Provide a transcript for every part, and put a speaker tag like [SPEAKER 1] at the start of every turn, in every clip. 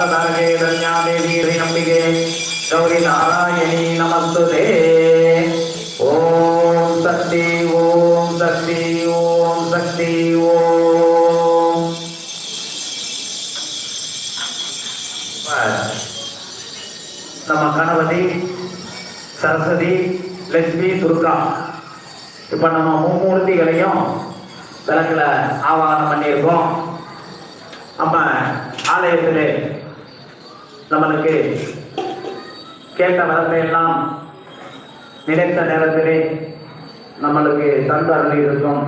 [SPEAKER 1] மங்களதாரகே தன்யாதேவி நம்பிகே கௌரி நாராயணி நமஸ்துதே ஓம் சக்தி ஓம் சக்தி ஓம் சக்தி ஓம் நம்ம கணபதி சரஸ்வதி லட்சுமி துர்கா இப்ப நம்ம மும்மூர்த்திகளையும் விளக்கில் ஆவாகனம் பண்ணியிருக்கோம். நம்ம ஆலயத்தில் நம்மளுக்கு கேட்ட வரத்தை எல்லாம் நினைத்த நேரத்திலே நம்மளுக்கு தந்து அருளியிருக்கும்.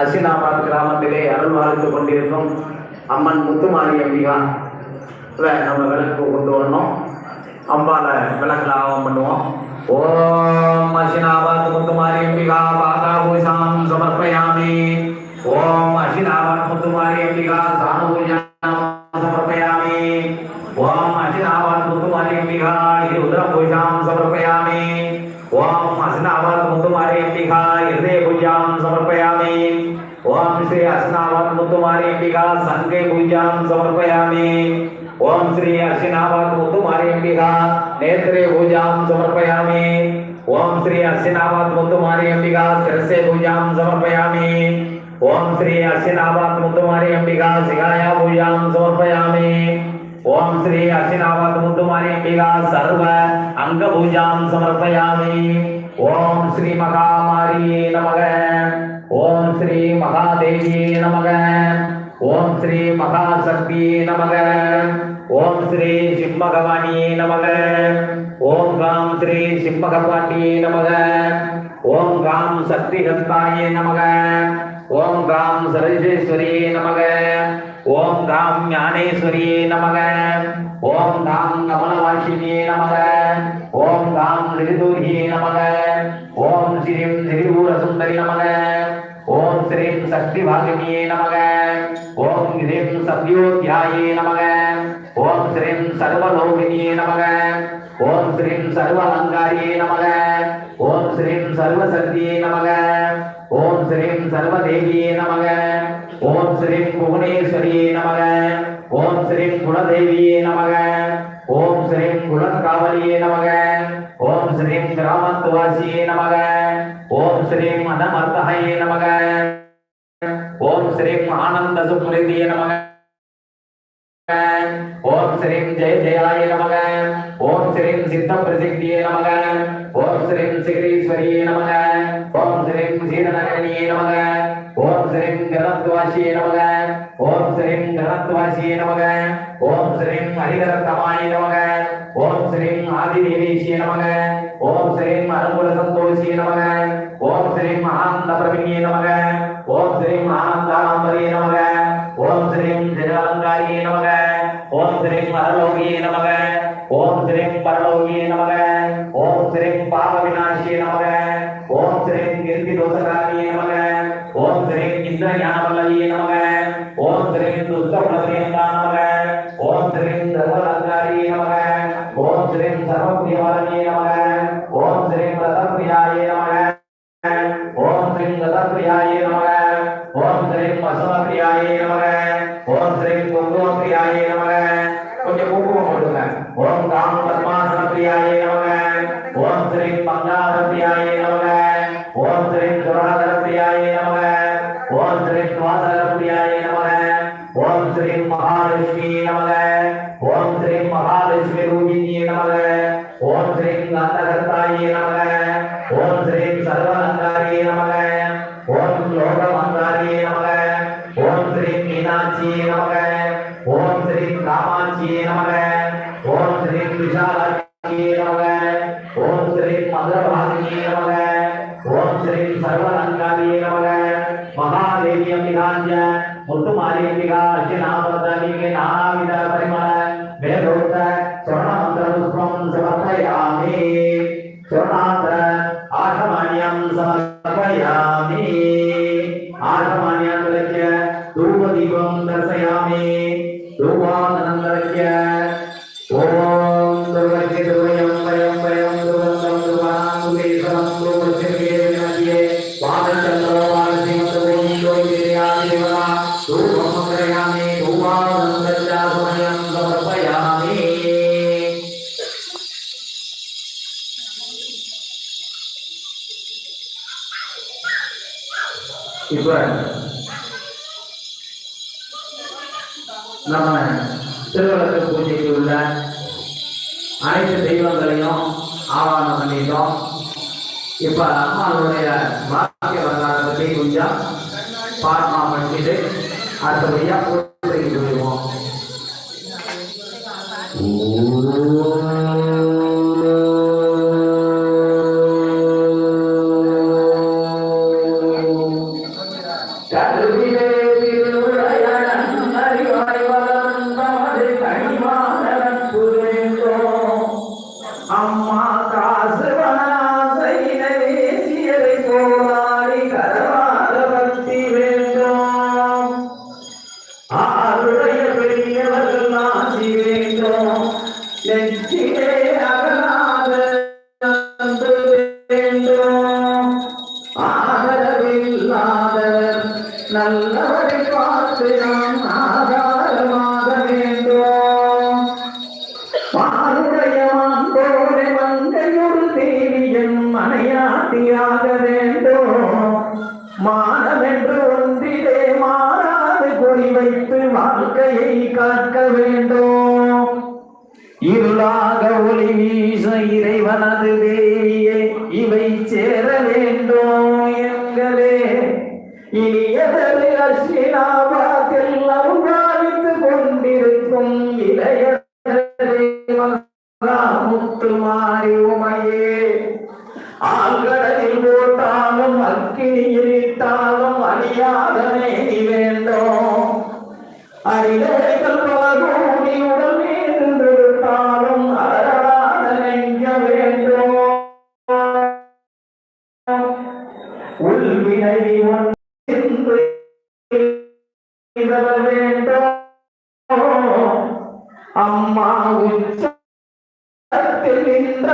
[SPEAKER 1] அசினாபாத் கிராமத்திலே அருள் வாழ்த்து கொண்டிருக்கும் அம்மன் முத்துமாரி அம்பிகா நம்ம விளக்கு கொண்டு வரணும். அம்பால விளக்கில் ஆவம் பண்ணுவோம். ஓம் அசினாபாத் முத்துமாரி அம்பிகா பாதாபூசாம் சமர்ப்பயாமி. ஓம் அசினாபாத் முத்துமாரி அம்பிகா சாணு ஓம் அசினாபாத் முத்துமாரி அம்பிகா ருத்ர பூஜாம் சமர்ப்பயாமி ஓம் அசினாபாத் முத்துமாரி அம்பிகா ஹிருதய பூஜாம் சமர்ப்பயாமி ஓம் ஸ்ரீ அசினாபாத் முத்துமாரி அம்பிகா சங்கே பூஜாம் சமர்ப்பயாமி ஓம் ஸ்ரீ அர்ச்சினாபாத் முத்துமாரி அம்பிகா நேத்ரே பூஜாம் சமர்ப்பயாமி ஓம் ஸ்ரீ அர்ச்சினாபாத் முத்துமாரி ஓம் ஸ்ரீ அர்ச்சினாபாத் முத்துமாரி அம்பிகா சர்வ அங்க பூஜாம் சமர்ப்பயாமி. ஓம் ஸ்ரீ மகாமாரி நமக. ஓம் ஸ்ரீ மகாதேவி நமக. ஓம் ஸ்ரீ மகாசக்தி நமக. ஓம் ஸ்ரீ சிம்மகவாணி நமக. ஓம் காம் ஸ்ரீ சிம்மகவாணி நமக. ஓம் காம் சக்தி ஹஸ்தாயே நமக. ஓம் காம் சரஜேஸ்வரி நமக. ஓம் காம் ஞானேஸ்வரியே நமக. ஓம் காம் கமலவாசினி நமக. ஓம் காம் ரிதுஹி நமக. ஓம் ஸ்ரீம் திரிபுர சுந்தரி நமக. ஓம் ஸ்ரீம் சக்தி வாகினியே நமக. ஓம் ஸ்ரீம் சத்யோத்யாயே நமக. ஓம் ஸ்ரீம் சர்வலோகினியே நமக. ஓம் ஸ்ரீம் சர்வ அலங்காரியே நமக. ஓம் ஸ்ரீம் சர்வசக்தியே நமக. ஓம் ஸ்ரீம் சர்வதேவியே நமக ஓம் ஸ்ரீம் புவனேஸ்வரியே நமக ஓம் ஸ்ரீம் குலதேவியே நமக ஓம் ஸ்ரீம் குலக்காவலியே நமக ஓம் ஸ்ரீம் கிராமத்துவாசியே நமக ஓம் ஸ்ரீம் அனமர்த்தகையே நமக ஓம் ஸ்ரீம் ஆனந்த சுப்ரீதியே நமக ஓம் ஸ்ரீம் ஜெய ஜெயாய நமக ஓம் ஸ்ரீம் சித்த பிரசித்தியே நமக ஓம் ஸ்ரீம் சிகரீஸ்வரியே நமக ஓம் ஸ்ரீம் சீரநகரணியே நமக ஓம் ஸ்ரீம் கணத்வாசியே நமக ஓம் ஸ்ரீம் கணத்வாசியே நமக ஓம் ஸ்ரீம் ஹரிகரத்தமாயே நமக ஓம் ஸ்ரீம் ஆதிதேவேசியே நமக ஓம் ஸ்ரீம் அனுகுல சந்தோஷியே நமக ஓம் ஸ்ரீம் ஆனந்த பிரபிணியே நமக ஓம் ஸ்ரீம் ஆனந்தானம்பரியே நமக ஓம் ஸ்ரீம் திருவலங்காரியே நமக ஓம் ஸ்ரீம் அருளோகியே நமக ஓம் ஸ்ரீம் பரலோகியே நமக ஓம் ஸ்ரீம் பாப விநாசியே நமக ஸ்ரீம் நமக. ஓம் ஸ்ரீம் துஷ்ட நமக. ஓம் ஸ்ரீம் சர்வலங்காரியே நமக ஓம் ஸ்ரீம் I'm lagi ya. அம்மாவுடைய பாக்கிய வரலாறு பற்றி கொஞ்சம் பாடமா பண்ணிட்டு அடுத்தபடியா Yeah. சேர வேண்டும் எங்களே. இனி இனியதரு அஸ்வினாபாத்தில் அவமானித்துக் கொண்டிருக்கும் இளைய முத்துமாரி உமையே. ஆழ்கடலில் போட்டாலும் அக்கினியில் இட்டாலும் அழியாத இதழ வேண்டும் அம்மா உச்சத்தில் நின்ற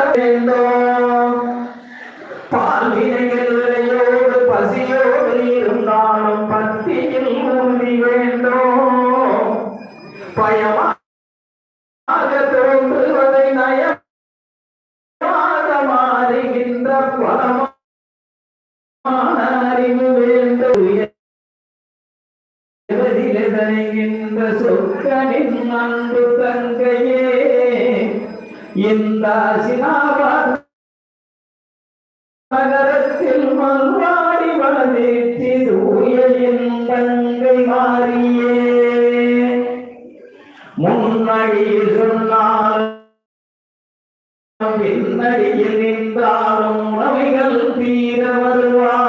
[SPEAKER 1] அன்பு தங்கையே இந்த நகரத்தில் மல்வாடி வளர்த்தி தூய என் தங்கை மாறியே. முன்னடியில் சொன்னால் பின்னடியில் நின்றாலும் அவைகள் தீர வருவார்.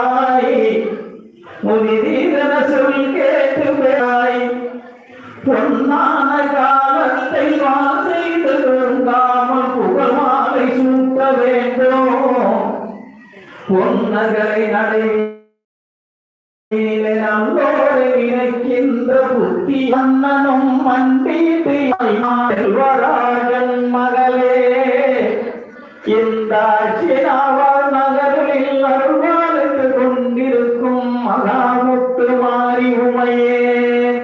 [SPEAKER 1] நகரை நடையிலே நம்மோடு இணைக்கின்ற புத்தி அண்ணனும் மண்டீட்டு செல்வராஜன் மகளே. இந்த சினாவார் நகரில் அருள்வாழ்ந்து கொண்டிருக்கும் மகாமுத்து மாறி உமையே.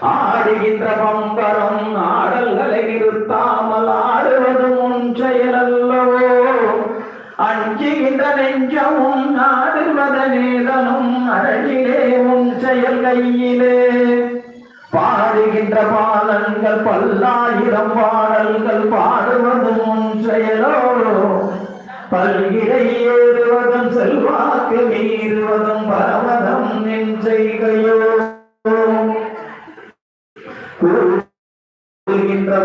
[SPEAKER 1] ஆடுகின்ற பம்பரம் ஆடல்களை நிறுத்தாமல் நெஞ்சமும் நாடுவத வேதனும் அழகிலே உன் செயல் கையிலே. பாடுகின்ற பாலன்கள் பல்லாயிரம் பாடல்கள் பாடுவதும் உன் செயலோ. பல்கிடை ஏறுவதும் செல்வாக்கு மீறுவதும் பரவதம் நின் செய்கையோ.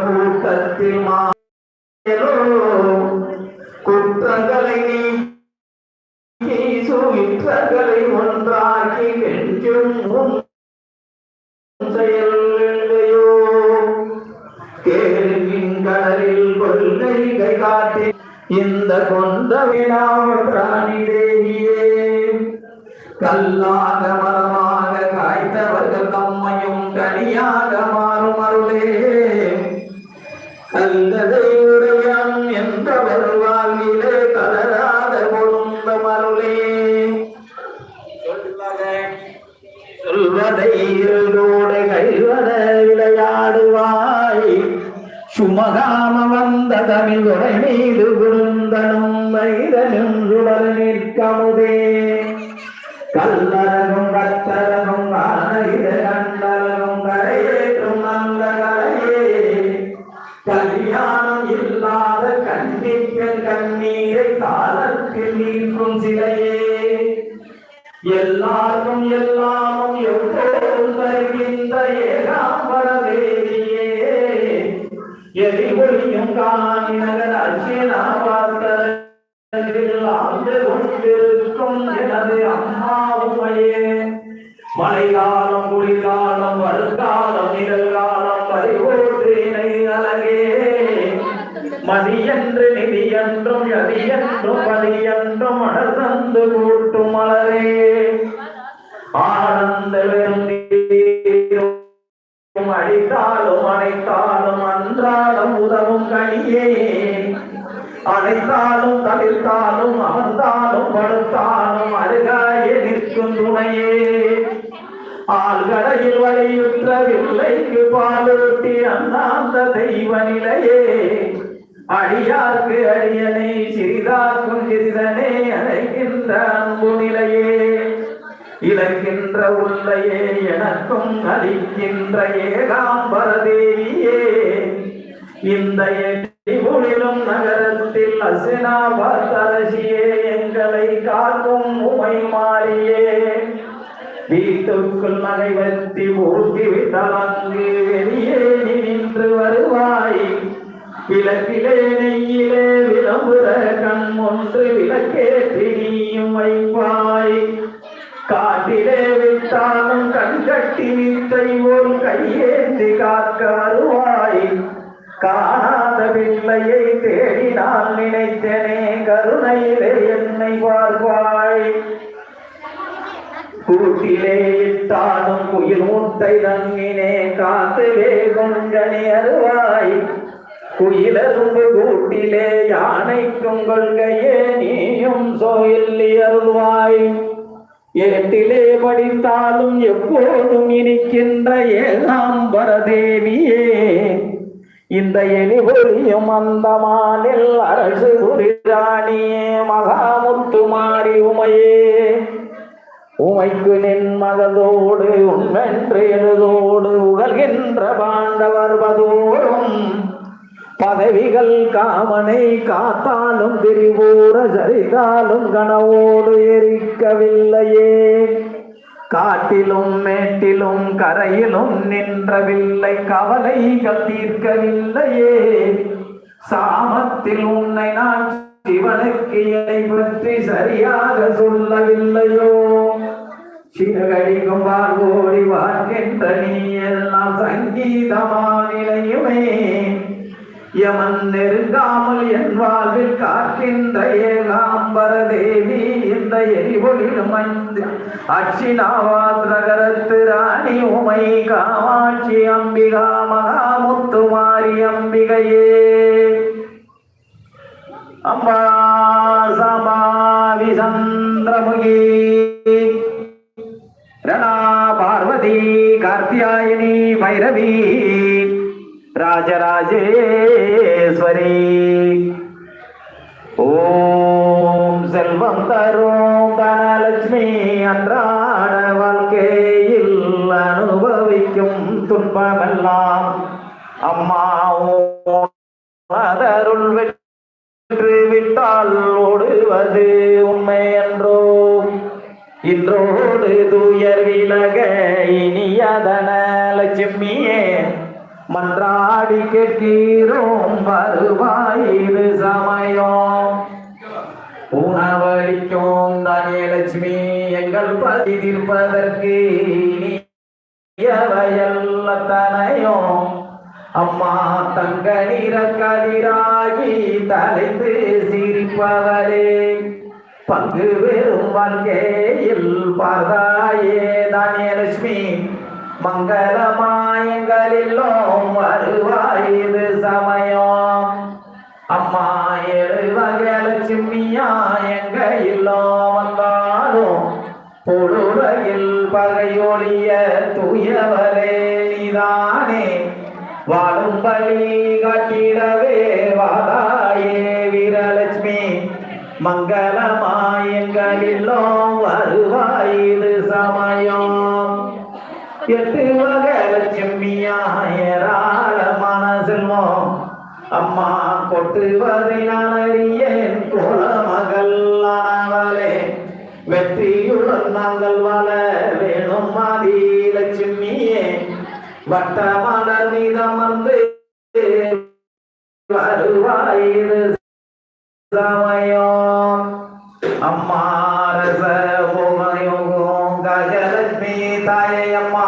[SPEAKER 1] கூட்டத்தில் மாறோ கல்லாக மரமாக காய்த்தவர்கள் தம்மையும் கனியாக மாறும் அருளே. கல்லதை உடையான் என்றவர் வாழ்விலே கலராத கொழுந்த மருளே. சொல்வதை இருளோடு கைவர விளையாடுவாய். சுமகாம வந்த தமிழ் உரை மீது விருந்தனும் வைரனும் சுடர் நிற்கமுதே. நிற்கும் சிலையே. எல்லாரும் எல்லாமும் எப்போதும் தருகின்ற ஏகாம்பர தேவியே எரிபொழியும் காணி நகர் அர்ச்சனாவார்த்தரில் ஆண்டு எனது அம்மா உமையே மழைக்காலம் குளிர்காலம் வருங்காலம் நிகழ்காலம் மதியன்று நிதியன்றும் யதியன்றும் பதியன்றும் அடர்ந்து கூட்டும் மலரே ஆனந்த வெறும் அடித்தாலும் அணைத்தாலும் அன்றாடம் உதவும் கனியே அனைத்தாலும் தவிர்த்தாலும் அமர்ந்தாலும் படுத்தாலும் அருகாயே நிற்கும் துணையே ஆழ்கடையில் வழியுற்ற வில்லைக்கு பாலூட்டி அண்ணாந்த தெய்வ நிலையே அடியார்க்கு அடியனை சிறிதாக்கும் சிறிதனே அழைக்கின்ற அன்பு நிலையே இழக்கின்ற உள்ளையே எனக்கும் அளிக்கின்ற ஏகாம்பர தேவியே இந்த எட்டிபுளிலும் நகரத்தில் அசினாபத்தரசியே எங்களை காக்கும் உமை மாறியே வீட்டுக்குள் நகை வத்தி ஊட்டி விட்டால் அங்கு வெளியே நின்று வருவாயே. விளக்கிலே நெய்யிலே விளம்புற கண் ஒன்று விளக்கேற்றி நீயும் வைப்பாய். காட்டிலே விட்டாலும் கண் கட்டி வித்தை ஒரு கையேந்தி காக்க அருவாய் காணாத பிள்ளையை தேடி நான் நினைத்தனே கருணையிலே என்னை பார்ப்பாய். கூட்டிலே இட்டாலும் குயில் முட்டை தங்கினே காத்திலே கொஞ்சனே அருவாய் குயிலரும்பு கூட்டிலே யானைக்கும் கொள்கையே நீயும் சோயில்லி அருள்வாய். ஏட்டிலே படித்தாலும் எப்போதும் இனிக்கின்ற ஏகாம்பரதேவியே இந்த எலிபொலியும் அந்தமானில் அரசு புரிராணியே மகாமுத்து மாறி உமையே. உமைக்கு நின் மகதோடு உண்மென்று எழுதோடு உகழ்கின்ற பாண்டவர் பதோடும் பதவிகள் காமனை காத்தாலும் திரிபூர சரிதாலும் கனவோடு எரிக்கவில்லையே. காட்டிலும் மேட்டிலும் கரையிலும் நின்றவில்லை கவலைகள் தீர்க்கவில்லையே. சாமத்தில் உன்னை நான் சிவனுக்கு என்னை பற்றி சரியாக சொல்லவில்லையோ? சிறகடிக்கும் பார்வோடி வாழ்கின்ற நீ எல்லாம் சங்கீதமானிலையுமே யமன் நெருங்காமல் என் வாழ்வில் காக்கின்ற ஏகாம்பர தேவி இந்த எரிபொழிலும் மஞ்ச அச்சினாவாத்ரகரத்து ராணி உமை காமாட்சி அம்பிகா மகாமுத்துமாரி அம்பிகையே. அம்பா சமாவி சந்திரமுகி ரணா பார்வதி கார்த்தியாயினி பைரவி ராஜராஜேஸ்வரி. ஓம் செல்வம் தரும் தனலட்சுமி அன்றாட வாழ்க்கையில் அனுபவிக்கும் துன்பமெல்லாம் அம்மா அதருள் வென்று விட்டால் ஓடுவது உண்மை என்றோ? இன்றோடு துயர் விலக இனியதன லட்சுமியே மன்றாடி கேட்கிறோம் வருவாயிரு சமயம். உணவளிக்கும் தனியலட்சுமி எங்கள் பதி தீர்ப்பதற்கு இனியவையல்லத்தனையும் அம்மா தங்க நிற கதிராகி தலைந்து சிரிப்பவரே பங்கு பெறும் வாழ்க்கையில் பார்த்தாயே தானியலட்சுமி. மங்களமாயங்களிலும் வருவாயுது சமயம். அம்மா எழுவகலட்சுமியா எங்க இல்லோ வந்தாலும் பொருளையில் பகையொழிய தூயவரே நீதானே. வாழும் பலி காட்டிடவே வாதாயே வீரலட்சுமி. மங்களமாயங்களிலும் ஏராளமான செல்வம் அம்மா கொட்டுவதை நான் அறியேன் கோல மகளானவளே வெற்றியுடன் நாங்கள் வாழ வேணும் மாதி லட்சுமியே. வட்ட மலர் மீதமர்ந்து வருவாயிரு சமயம். அம்மா ரச ஓமயோகம் கஜலட்சுமி தாயே அம்மா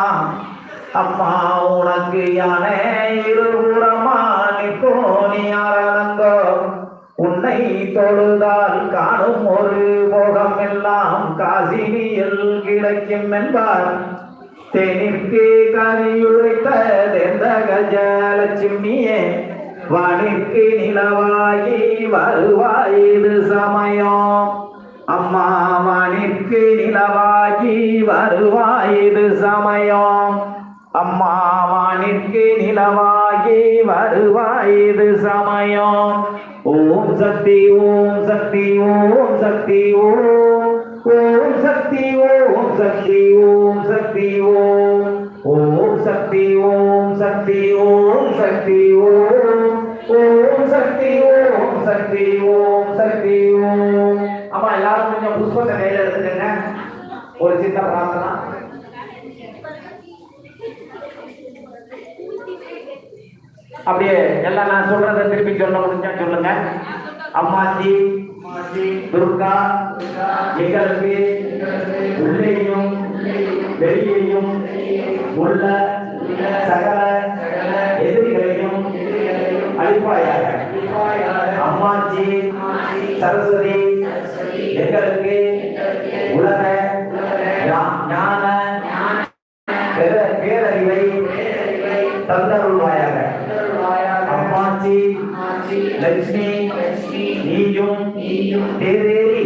[SPEAKER 1] அம்மா உனக்கு யானை இருபுறமா நிற்கோணி ஆரணங்கோ உன்னை தொழுதால் காணும் ஒரு போகம் எல்லாம் காசினியில் கிடைக்கும் என்பார். தேனிற்கு கனியுழைத்த தேர்ந்த கஜலட்சுமியே வானிற்கு நிலவாகி வருவாயுது சமயம். அம்மா வானிற்கு நிலவாகி வருவாயுது சமயம். அம்மாவானிற்கு நிலவாகி வருவாயுது சமயம் ஓம் சக்தி ஓம் சக்தி ஓம் சக்தி ஓம் ஓம் சக்தி ஓம் சக்தி ஓம் சக்தி ஓம் ஓம் சக்தி ஓம் சக்தி ஓம் சக்தி ஓம் ஓம் சக்தி ஓம் சக்தி ஓம் சக்தி ஓம் அம்மா எல்லாரும் கொஞ்சம் புஷ்பத்தை கையில எடுத்துக்கங்க ஒரு சின்ன பிரார்த்தனா அப்படியே எல்லாம் நான் சொல்றதை திருப்பி சொல்ல முடிஞ்சா சொல்லுங்க. அம்மாஜி துர்கா எங்களுக்கு உள்ளேயும் வெளியேயும் உள்ள சகல எதிரிகளையும் அழிப்பாயாக. அம்மாஜி சரஸ்வதி எங்களுக்கு உலக ஞான பேரறிவை தந்தருள்வாயாக லட்சுமி நீயும் தேரேறி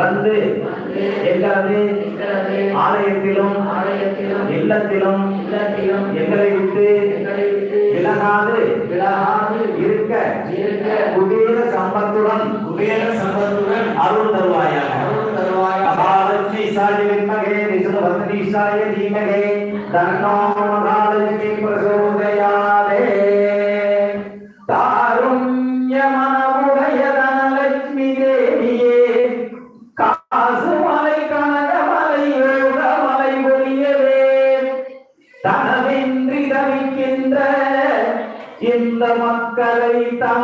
[SPEAKER 1] வந்து எங்களது ஆலயத்திலும் இல்லத்திலும் எங்களை விட்டு விலகாது விலகாது இருக்க குபேர சம்பத்துடன் குபேர சம்பத்துடன் அருள் தருவாயாக. மகாலட்சுமி சாய வித்மகே விஷ்ணு பத்னி தீமகே தன்னோ மகாலட்சுமி பிரசோதயா. தாருண்ய மனமுடைய தனலட்சுமி தேவியே காசு மலை கனக மலை எழுத மலை பொழியவே. தனமின்றி தவிக்கின்ற இந்த மக்களை தன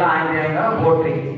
[SPEAKER 1] ஓம் அப்படியே எல்லாம்